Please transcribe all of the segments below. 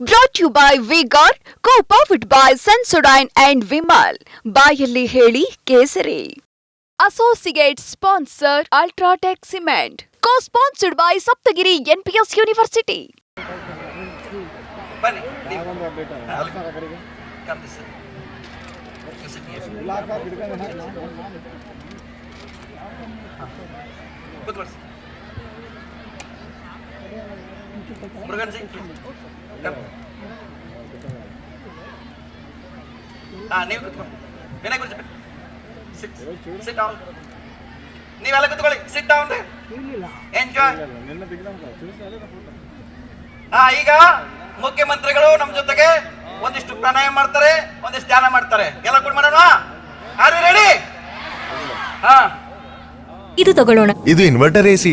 Brought you by vigour co powered by Sensodyne and Vimal ಬಾಯಲ್ಲಿ ಹೇಳಿ ಕೇಸರಿ associate sponsor UltraTech cement co sponsored by Saptagiri NPS university ಬನ್ನಿ ನೀವು Come this way. You sit here. ಕೂತ್ಕೊಳ್ಳಿ Murugan Singh come ಹಾ ನೀವು ಕೂತ್ಕೊಳ್ಳಿ ವಿನಯ್ ಕುರ್ಚಿ ಸಿಟ್ ಸಿಟ್ ಡೌನ್ ನೀವೆಲ್ಲ ಕೂತ್ಕೊಳ್ಳಿ ಸಿಟ್ ಡೌನ್ ಎಂಜಾಯ್ ಹಾ ಈಗ ಮುಖ್ಯಮಂತ್ರಿಗಳು ನಮ್ಮ ಜೊತೆಗೆ ಒಂದಿಷ್ಟು ಪ್ರಾಣಾಯಾಮ ಮಾಡ್ತಾರೆ ಒಂದಿಷ್ಟು ಧ್ಯಾನ ಮಾಡ್ತಾರೆ. ಎಲ್ಲ ಕೂಡ ಮಾಡೋಣ? ಆರ್ ರೆಡಿ ಹಾ. ಇದು ತಗೊಳ್ಳೋಣ. ಇದು ಇನ್ವರ್ಟರ್ ಎಸಿ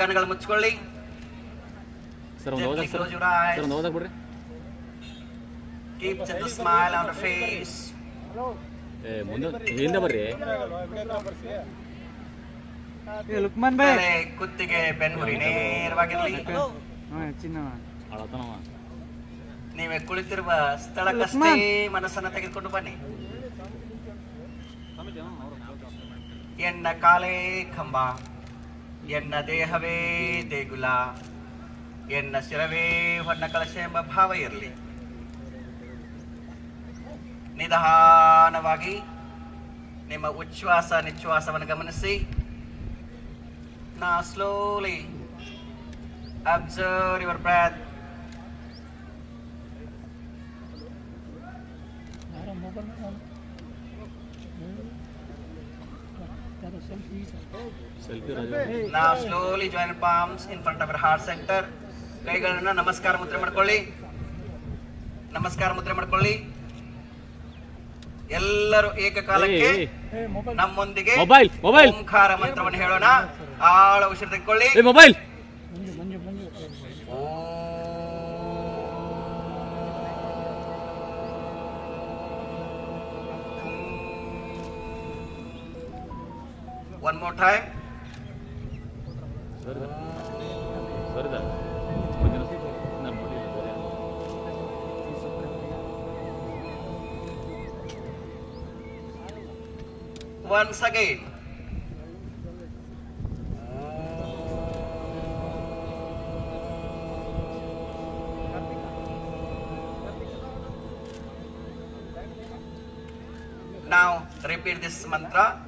ಕಣ್ಣುಗಳು ಮುಚ್ಕೊಳ್ಳಿ. ಸರ್ ಒಂದು ಓದಕ್ಕೆ ಓದಕ್ ಸರ್. ಸರ್ ಒಂದು ಓದಕ್ಕೆ ಬಿಡ್ರಿ. Keep the smile on the face. ಏ ಮುಂದೆ ಹಿಂದೆ ಬರ್ರಿ. ತಲೆ ಕುತ್ತಿಗೆ ಬೆನ್ನುರಿ ಚಿನ್ನವ ಅಳತನವ ನೀವೇ ಕುಳಿತಿರುವ ಸ್ಥಳಕ್ಕಷ್ಟೇ ಮನಸ್ಸನ್ನ ತೆಗೆದುಕೊಂಡು ಬನ್ನಿ. ಎನ್ನ ಕಾಲೇ ಕಂಬ. ಎನ್ನ ದೇಹವೇ ದೇಗುಲ, ಎನ್ನ ಶಿರವೇ ಹೊನ್ನ ಕಳಶ ಎಂಬ ಭಾವ ಇರಲಿ. ನಿಧಾನವಾಗಿ ನಿಮ್ಮ ಉಚ್ಛ್ವಾಸ ನಿಶ್ವಾಸವನ್ನು ಗಮನಿಸಿ. ನಾ slowly observe your breath selfie slowly join palms in front of heart centre. ಕೈಗಳನ್ನ ನಮಸ್ಕಾರ ಮುದ್ರೆ ಮಾಡ್ಕೊಳ್ಳಿ. ನಮಸ್ಕಾರ ಮುದ್ರೆ ಮಾಡ್ಕೊಳ್ಳಿ. ಎಲ್ಲರೂ ಏಕಕಾಲಕ್ಕೆ ನಮ್ಮೊಂದಿಗೆ ಮೊಬೈಲ್, ಮೊಬೈಲ್. ಓಂಕಾರ ಮಂತ್ರವನ್ನು ಹೇಳೋಣ. ಆಳ ಉಸಿರು ತೆಗೆದುಕೊಳ್ಳಿ mobile one One more time. Once again. Now repeat this mantra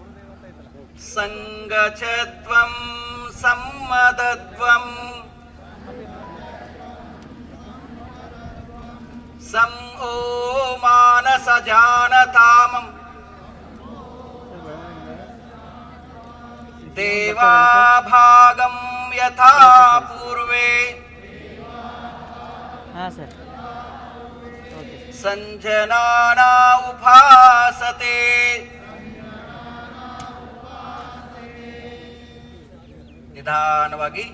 सङ्गचत्वं सम्मदत्वम् सं ओ मानसजानतामम् देवाभागं यथा पूर्वे हाँ, सञ्जनाना उभा ನಿಧಾನವಾಗಿ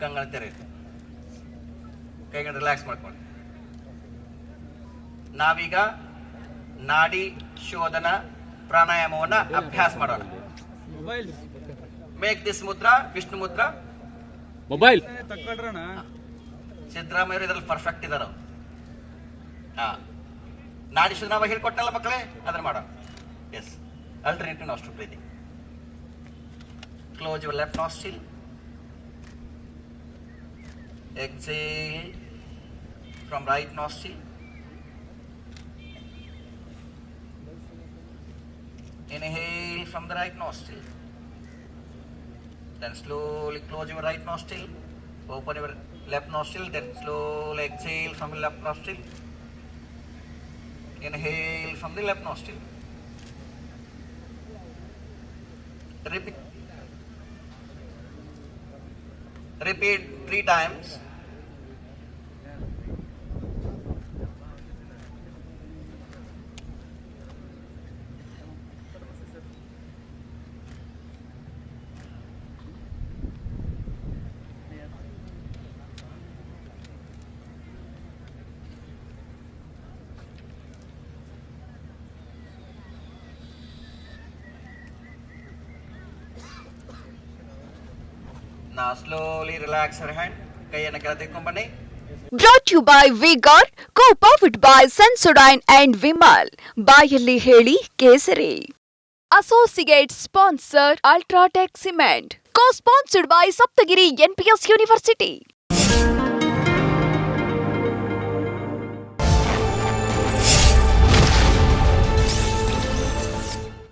ಕಂಗಳ ತೆರೆಯುತ್ತೆ ಕೈಗಳನ್ನ ರಿಲ್ಯಾಕ್ಸ್ ಮಾಡ್ಕೊಳ್ಳಿ. ನಾವೀಗ ನಾಡಿ ಶೋಧನ ಪ್ರಾಣಾಯಾಮವನ್ನ ಅಭ್ಯಾಸ ಮಾಡೋಣ. Make this mudra Vishnu mudra. Mobile ಸಿದ್ದರಾಮಯ್ಯರು ಇದ್ರಲ್ಲಿ ಪರ್ಫೆಕ್ಟ್ ಇದಾರ ಹಾ. ನಾಡಿ ಶೋಧನಾ ಹೇಳ್ಕೊಟ್ಟಲ್ಲ ಮಕ್ಕಳೇ? ಅದನ್ನ ಮಾಡೋಣ. ಎಸ್ ಅಲ್ಟರ್ನೇಟಿವ್ ಅಷ್ಟು breathing close your left nostril. Exhale from right nostril. Inhale from the right nostril. Then slowly close your right nostril. Open your left nostril. Then slowly exhale from the left nostril. Inhale from the left nostril. Repeat. repeat three times. Now slowly relax her hand. Kaya nagkarating company. Brought to you by Vigor, co-powered by Sensodyne and Vimal. Bayali Heli Kesari. Associate sponsor Ultratech Cement. Co-sponsored by Saptagiri NPS University.